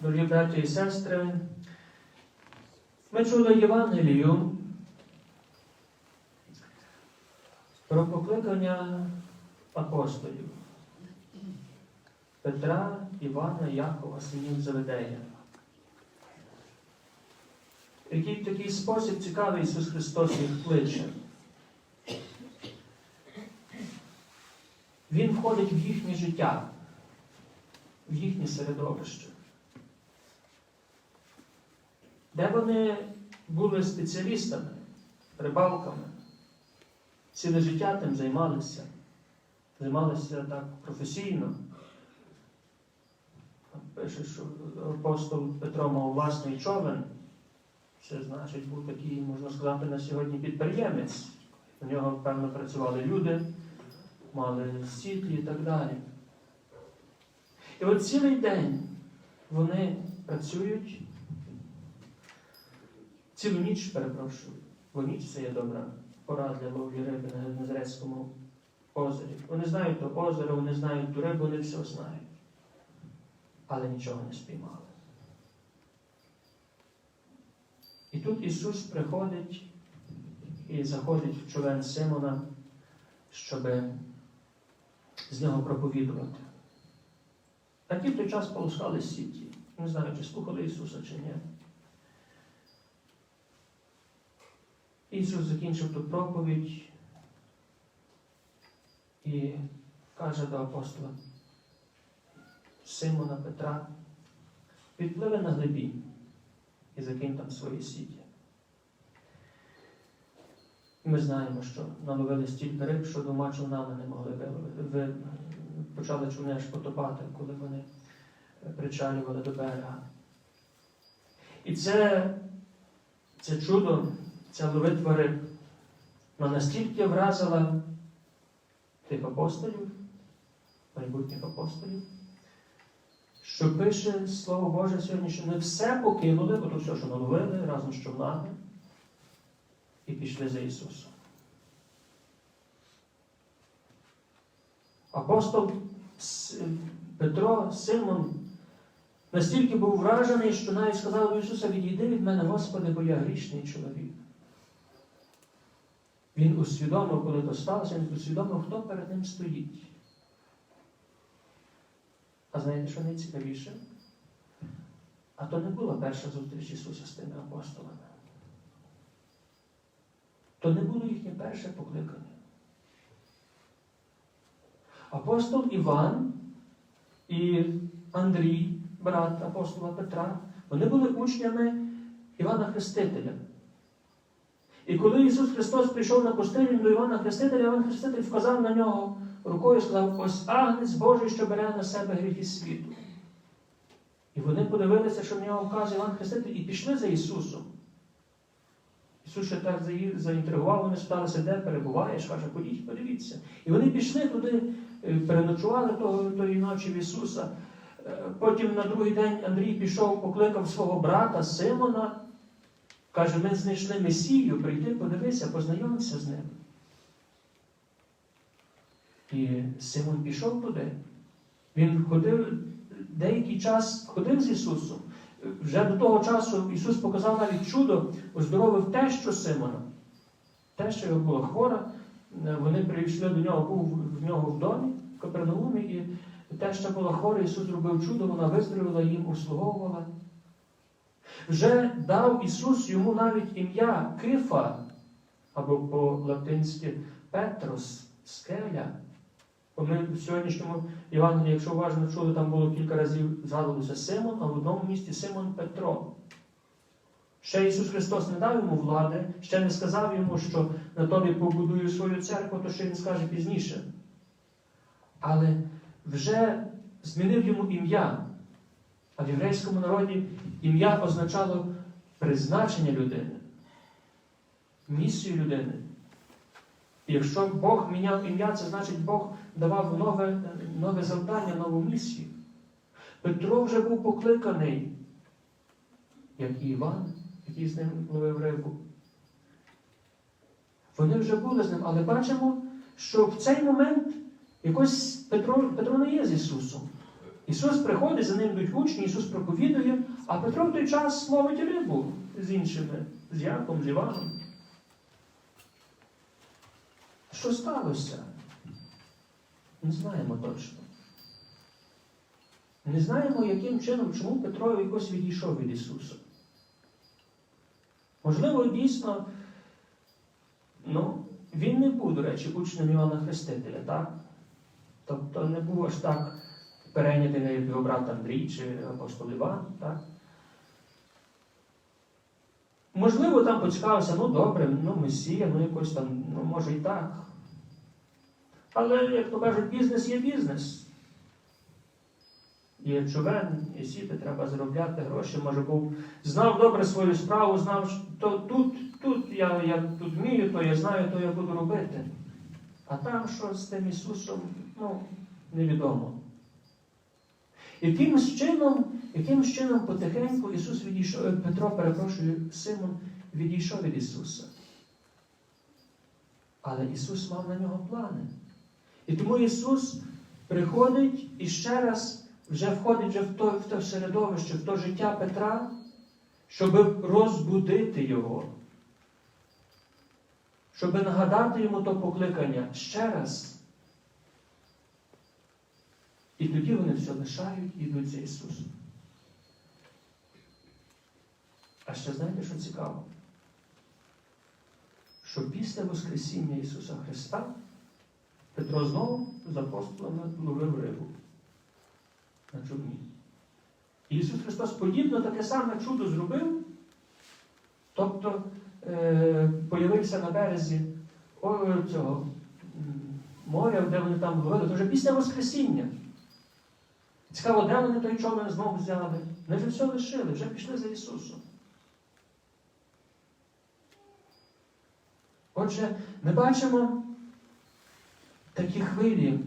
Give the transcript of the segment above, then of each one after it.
Дорогі браті і сестри, ми чули Євангелію про покликання апостолів Петра, Івана, Якова, синів Заведея. Який в такий спосіб цікавий Ісус Христос їх кличе. Він входить в їхнє життя, в їхнє середовище, де вони були спеціалістами, рибалками, ціле життя тим займалися, займалися так професійно. Пише, що апостол Петро мав власний човен. Це значить, був такий, можна сказати, на сьогодні підприємець. У нього, певно, працювали люди, мали сітлі і так далі. І от цілий день вони працюють, цілу ніч, перепрошую, бо ніч це є добра пора для ловлі риби на Назарецькому озері. Вони знають то озеро, вони знають ту рибу, вони все знають. Але нічого не спіймали. І тут Ісус приходить і заходить в човен Симона, щоб з нього проповідувати. Такі в той час полоскали сіті. Не знаю, чи слухали Ісуса, чи ні. Ісус закінчив ту проповідь і каже до апостола Симона Петра, відпливи на глибінь і закинь там свої сіті. Ми знаємо, що наловили стільки риб, що двома човнами не могли. Ви почали човни аж потопати, коли вони причалювали до берега. І це, це чудо, ця ловитва риб, вона настільки вразила тих апостолів, майбутніх апостолів, що пише Слово Боже сьогодні, що ми все покинули, ото все, що наловили разом з човнами, і пішли за Ісусом. Апостол Петро, Симон, настільки був вражений, що навіть сказав Ісуса, відійди від мене, Господи, бо я грішний чоловік. Він усвідомив, коли то сталося, він усвідомив, хто перед ним стоїть. А знаєте, що найцікавіше? А то не була перша зустріч Ісуса з тими апостолами. То не було їхнє перше покликання. Апостол Іван і Андрій, брат апостола Петра, вони були учнями Івана Хрестителя. І коли Ісус Христос прийшов на пустиню до Івана Хрестителя, Іван Хреститель вказав на нього рукою і сказав, ось агнець Божий, що бере на себе гріхи світу. І вони подивилися, що на нього вказує Іван Хреститель, і пішли за Ісусом. Ісус ще так заінтригував, вони спиталися, де перебуваєш, каже, ходіть, подивіться. І вони пішли туди, переночували того, тої ночі в Ісуса. Потім на другий день Андрій пішов, покликав свого брата Симона. Каже, ми знайшли Месію, прийди, подивися, познайомся з ним. І Симон пішов туди. Він ходив деякий час ходив з Ісусом. Вже до того часу Ісус показав навіть чудо, оздоровив тещу Симона. Теща його була хвора. Вони прийшли до нього, був в нього в домі, в Капернаумі, і теща була хвора, Ісус зробив чудо, вона виздоровила їм, услуговувала. Вже дав Ісус йому навіть ім'я Кифа, або по-латинськи Петрос, скеля. Ми в сьогоднішньому Євангелії, якщо уважно чули, там було кілька разів згадувалося Симон, а в одному місці Симон Петро. Ще Ісус Христос не дав йому влади, ще не сказав йому, що на тобі побудую свою церкву, то ще він скаже пізніше. Але вже змінив йому ім'я. А в єврейському народі ім'я означало призначення людини, місію людини. І якщо Бог міняв ім'я, це значить Бог давав нове, нове завдання, нову місію. Петро вже був покликаний, як і Іван, який з ним ловив рибу. Вони вже були з ним, але бачимо, що в цей момент якось Петро, Петро не є з Ісусом. Ісус приходить, за ним йдуть учні, Ісус проповідує, а Петро в той час ловить рибу з іншими, з Яком, з Іваном. Що сталося? Не знаємо точно. Не знаємо, яким чином, чому Петро якось відійшов від Ісуса. Можливо, дійсно, ну, він не був, до речі, учнем Івана Хрестителя, так? Тобто не був аж так перейнятий на його брат Андрій чи апостол Іван, так? Можливо, там поцікавився, ну добре, ну Месія, ну якось там, ну може і так. Але, як то кажуть, бізнес є бізнес. Є човен, є сіти, треба заробляти гроші. Може був, знав добре свою справу, знав, що то тут, тут я, я тут вмію, то я знаю, то я буду робити. А там що з тим Ісусом, ну, невідомо. Якимось чином, якимось чином потихеньку Ісус відійшов, е, Петро, перепрошую, Симон відійшов від Ісуса. Але Ісус мав на нього плани. І тому Ісус приходить і ще раз вже входить вже в то, в те середовище, в то життя Петра, щоб розбудити його, щоб нагадати йому то покликання ще раз. І тоді вони все лишають і йдуть за Ісусом. А ще знаєте, що цікаво? Що після Воскресіння Ісуса Христа Петро знову з апостолами ловив рибу на човні. І Ісус Христос подібно таке саме чудо зробив, тобто е, появився на березі о, цього моря, де вони там ловили, то вже після Воскресіння. Цікаво, де вони той човен знову взяли? Вони вже все лишили, вже пішли за Ісусом. Отже, ми бачимо такі хвилі.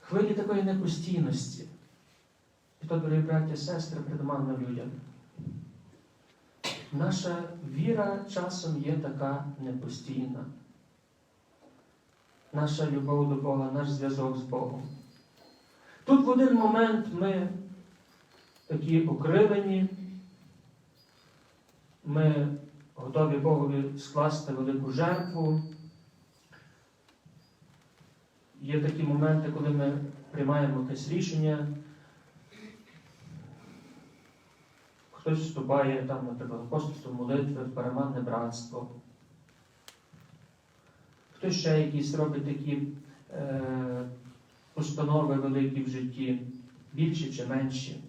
Хвилі такої непостійності. І то, дорогі браті і сестри, придуманно людям. Наша віра часом є така непостійна. Наша любов до Бога, наш зв'язок з Богом. Тут в один момент ми такі окрилені, ми готові Богові скласти велику жертву. Є такі моменти, коли ми приймаємо якесь рішення. Хтось вступає там, наприклад, апостольство молитви, в переманне братство. Хтось ще якісь робить такі е, установи великі в житті, більші чи менші.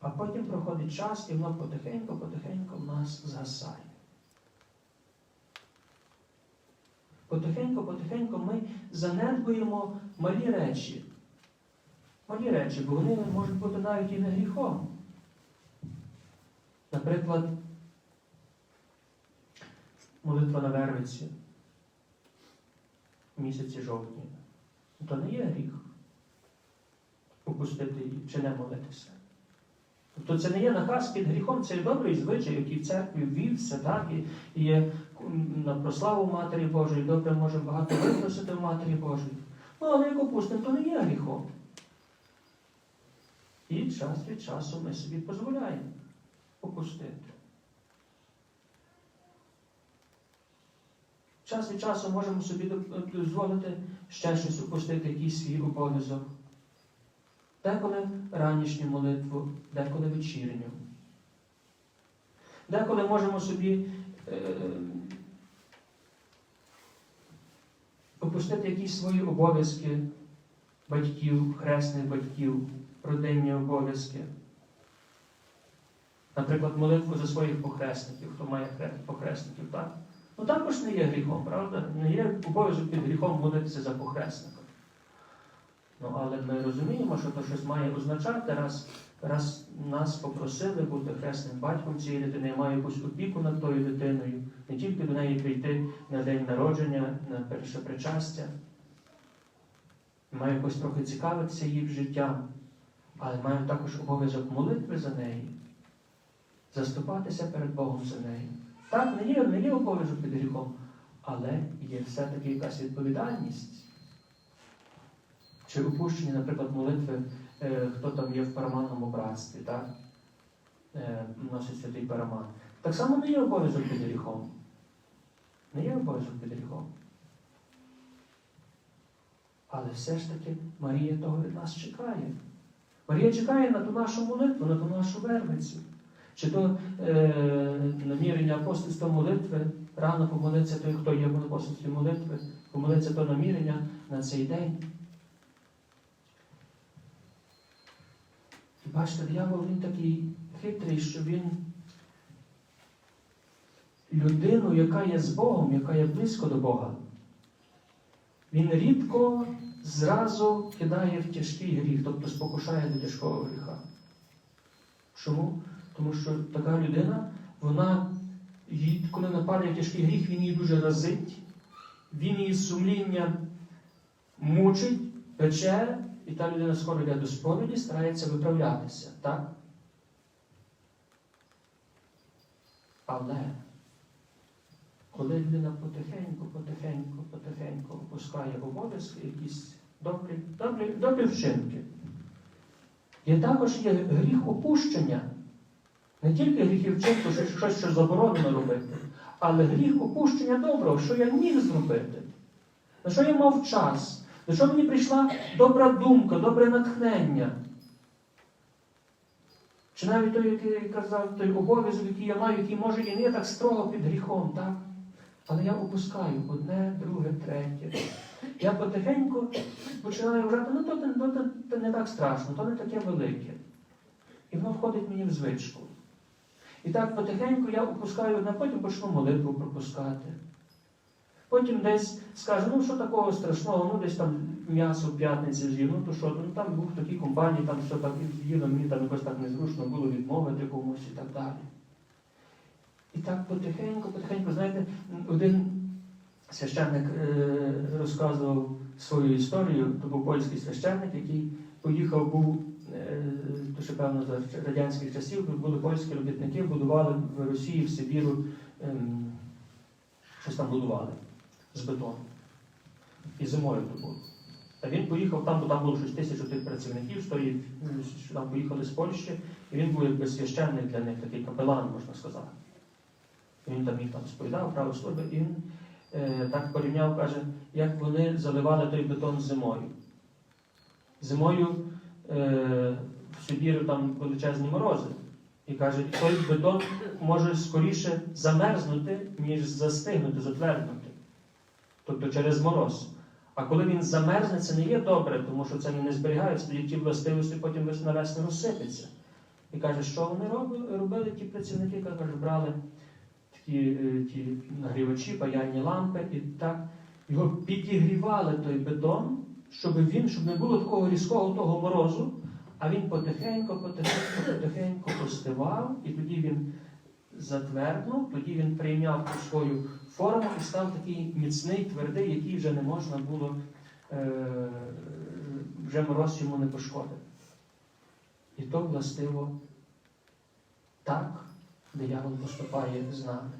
А потім проходить час, і воно потихеньку-потихеньку в нас згасає. Потихеньку-потихеньку ми занедбуємо малі речі. Малі речі, бо вони можуть бути навіть і не гріхом. Наприклад, молитва на Вервиці в місяці жовтні. То не є гріх опустити чи не молитися. Тобто це не є наказ під гріхом, це є добрий звичай, який в церкві ввівся, так, і є на прославу Матері Божої, добре може багато випросити в Матері Божої. Ну, але як опустимо, то не є гріхом. І час від часу ми собі дозволяємо опустити. Час від часу можемо собі дозволити ще щось опустити, якийсь свій обов'язок. Деколи ранішню молитву, деколи вечірню. Деколи можемо собі е, опустити якісь свої обов'язки батьків, хресних батьків, родинні обов'язки. Наприклад, молитву за своїх похресників, хто має похресників, так? Ну також не є гріхом, правда? Не є обов'язок під гріхом молитися за похресника. Ну, але ми розуміємо, що то щось має означати, раз, раз нас попросили бути хресним батьком цієї дитини, я маю якусь опіку над тою дитиною, не тільки до неї прийти на день народження, на перше причастя. Маю якось трохи цікавитися її життям, але маю також обов'язок молитви за неї, заступатися перед Богом за неї. Так, не є, не є обов'язок під гріхом, але є все-таки якась відповідальність. Чи опущені, наприклад, молитви, е, хто там є в параманному братстві, так? Е, носить святий параман. Так само не є обов'язок під гріхом. Не є обов'язок під гріхом. Але все ж таки Марія того від нас чекає. Марія чекає на ту нашу молитву, на ту нашу вервицю. Чи то е, намірення апостольства молитви, рано помолитися той, хто є в апостольстві молитви, помолитися то намірення на цей день. Бачите, диявол він такий хитрий, що він людину, яка є з Богом, яка є близько до Бога, він рідко зразу кидає в тяжкий гріх, тобто спокушає до тяжкого гріха. Чому? Тому що така людина, вона, коли нападає тяжкий гріх, він її дуже разить, він її сумління мучить, пече, і та людина скоро до сповіді, старається виправлятися. Так? Але коли людина потихеньку, потихеньку, потихеньку опускає обов'язки, якісь добрі, добрі, добрі вчинки, є також є гріх опущення. Не тільки гріхів вчинку, що щось що заборонено робити, але гріх опущення доброго, що я міг зробити, на що я мав час, на що мені прийшла добра думка, добре натхнення. Чи навіть той, який казав, той обов'язок, який я маю, який може і не так строго під гріхом, так? Але я опускаю одне, друге, третє. Я потихеньку починаю вважати, ну то, то, то, то не так страшно, то не таке велике. І воно входить мені в звичку. І так потихеньку я опускаю одне, потім почну молитву пропускати. Потім десь скажу, ну що такого страшного, ну десь там м'ясо в п'ятниці з'їв, ну то що, ну там був такій компанії, там що так їду, мені там якось так незручно було відмовити комусь і так далі. І так потихеньку, потихеньку, знаєте, один священник е, розказував свою історію, то був польський священник, який поїхав, був, е, ще певно за радянських часів, були польські робітники, будували в Росії, в Сибіру, е, щось там будували з бетону. І зимою то було. А він поїхав там, бо там було щось тисячу тих працівників, стоїть, що там поїхали з Польщі, і він був якби священник для них, такий капелан, можна сказати. Він там їх там сповідав, служби, і він так порівняв, каже, як вони заливали той бетон зимою. Зимою е, в Сибіру там величезні морози. І каже, той бетон може скоріше замерзнути, ніж застигнути, затверднути. Тобто через мороз. А коли він замерзне, це не є добре, тому що це не зберігається, тоді ті властивості потім на весну розсипеться. І каже, що вони робили, робили ті працівники, каже, брали такі е, ті нагрівачі, паяльні лампи, і так його підігрівали той бетон, щоб він, щоб не було такого різкого того морозу, а він потихеньку, потихеньку, потихеньку остивав, і тоді він затверднув, тоді він прийняв ту свою форму і став такий міцний, твердий, який вже не можна було, е, вже мороз йому не пошкодив. І то властиво так диявол поступає з нами.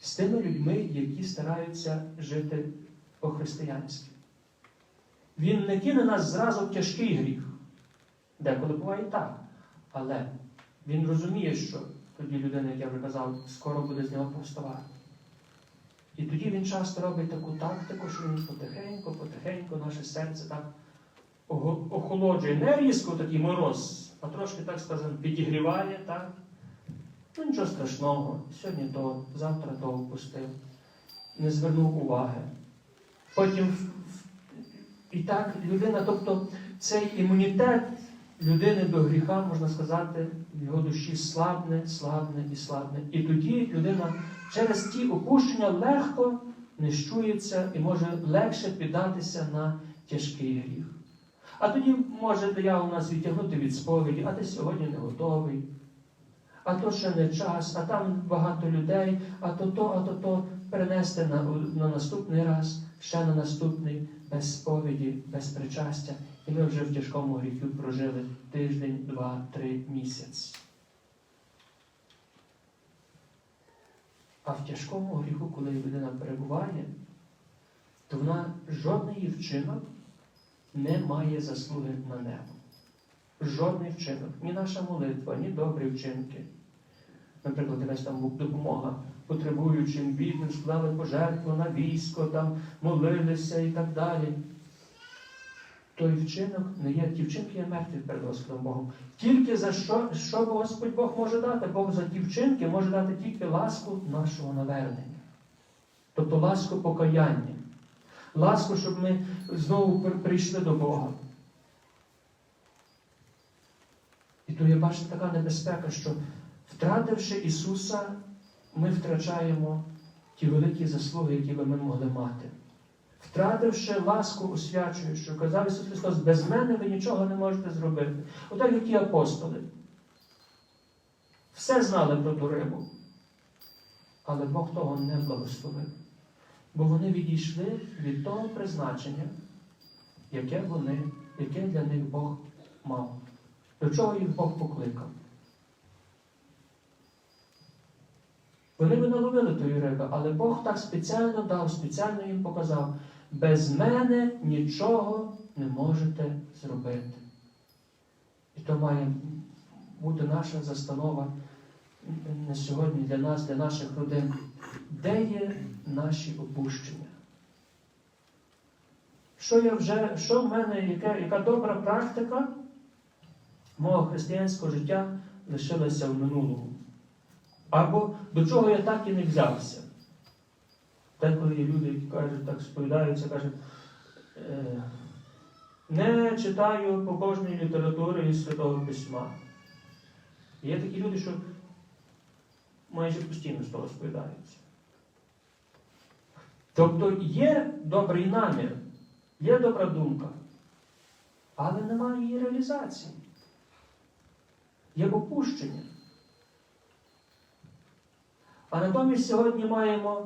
З тими людьми, які стараються жити по-християнськи. Він не кине нас зразу в тяжкий гріх. Деколи буває так. Але він розуміє, що тоді людина, як я вже казав, скоро буде з нього повставати. І тоді він часто робить таку тактику, що він потихеньку, потихеньку наше серце так охолоджує. Не різко такий мороз, а трошки, так скажемо, підігріває, так? Ну нічого страшного. Сьогодні то, завтра то впустив. Не звернув уваги. Потім і так людина, тобто цей імунітет людини до гріха, можна сказати, в його душі слабне, слабне і слабне. І тоді людина через ті опущення легко нищується і може легше піддатися на тяжкий гріх. А тоді може диявол нас відтягнути від сповіді, а ти сьогодні не готовий. А то ще не час, а там багато людей, а то то, а то то перенести на, на наступний раз, ще на наступний, без сповіді, без причастя. І ми вже в тяжкому гріху прожили тиждень, два, три місяць. А в тяжкому гріху, коли людина перебуває, то вона жодний її вчинок не має заслуги на небо. Жодний вчинок, ні наша молитва, ні добрі вчинки. Наприклад, якась там допомога потребуючим, бідним, склали пожертву на військо, там молилися і так далі. Той вчинок не є, ті вчинки є мертві перед Господом Богом. Тільки за що, що Господь Бог може дати? Бог за ті вчинки може дати тільки ласку нашого навернення. Тобто ласку покаяння. Ласку, щоб ми знову прийшли до Бога. І то є, бачите, така небезпека, що втративши Ісуса, ми втрачаємо ті великі заслуги, які би ми могли мати. Втративши ласку освячуючу, казав Ісус Христос, без мене ви нічого не можете зробити. Отак, як ті апостоли. Все знали про ту рибу. Але Бог того не благословив. Бо вони відійшли від того призначення, яке вони, яке для них Бог мав. До чого їх Бог покликав. Вони би наловили тої риби, але Бог так спеціально дав, спеціально їм показав, без мене нічого не можете зробити. І то має бути наша застанова на сьогодні для нас, для наших родин. Де є наші опущення? Що я вже, що в мене, яка, яка добра практика мого християнського життя лишилася в минулому? Або до чого я так і не взявся. Деколи є люди, які кажуть, так сповідаються, кажуть, «Е, не читаю побожної літератури із Святого Письма. Є такі люди, що майже постійно з того сповідаються. Тобто є добрий намір, є добра думка, але немає її реалізації. Є опущення. А натомість сьогодні маємо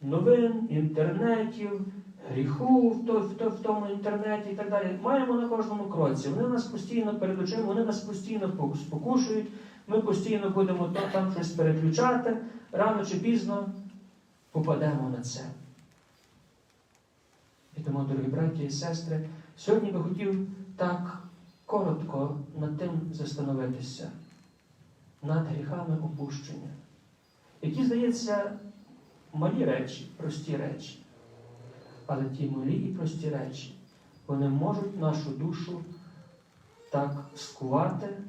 новин, інтернетів, гріху в, то- в, то- в тому інтернеті і так далі. Маємо на кожному кроці. Вони нас постійно перед очима, вони нас постійно пок- спокушують, ми постійно будемо то- там щось переключати, рано чи пізно попадемо на це. І тому, дорогі браті і сестри, сьогодні би хотів так коротко над тим застановитися, над гріхами опущення які, здається, малі речі, прості речі. Але ті малі і прості речі, вони можуть нашу душу так скувати,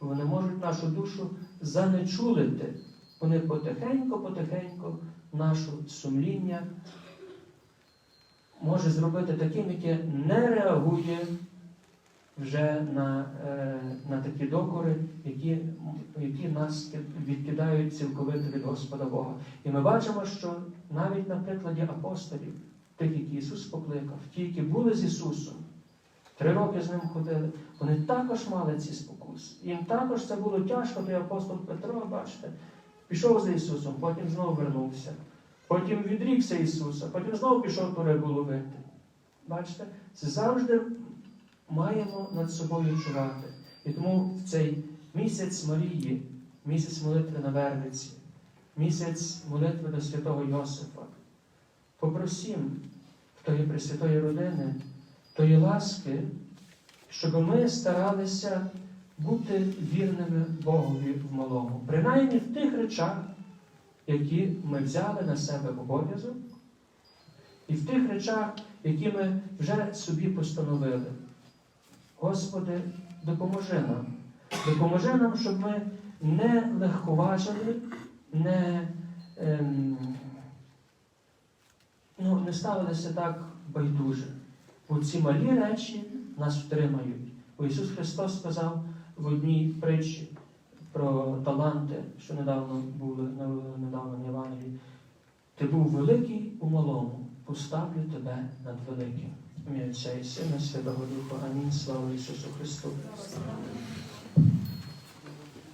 вони можуть нашу душу занечулити. Вони потихеньку-потихеньку нашу сумління може зробити таким, яке не реагує вже на, е, на такі докори, які, які нас відкидають цілковито від Господа Бога. І ми бачимо, що навіть на прикладі апостолів, тих, які Ісус покликав, ті, які були з Ісусом, три роки з ним ходили, вони також мали ці спокуси. Їм також це було тяжко, той апостол Петро, бачите, пішов за Ісусом, потім знову вернувся. Потім відрікся Ісуса, потім знову пішов ту рибу ловити. Бачите, це завжди маємо над собою чувати. І тому в цей місяць Марії, місяць молитви на Верниці, місяць молитви до святого Йосифа, попросім тої Пресвятої родини, тої ласки, щоб ми старалися бути вірними Богові в малому, принаймні в тих речах, які ми взяли на себе обов'язок, і в тих речах, які ми вже собі постановили. Господи, допоможи нам. Допоможи нам, щоб ми не легковажили, не, ем, ну, не ставилися так байдуже. Бо ці малі речі нас втримають. Бо Ісус Христос сказав в одній притчі про таланти, що недавно були недавно в Євангелії. Ти був великий у малому, поставлю тебе над великим. Ім'я Отця і Сина, Святого Духа. Амінь. Слава Ісусу Христу.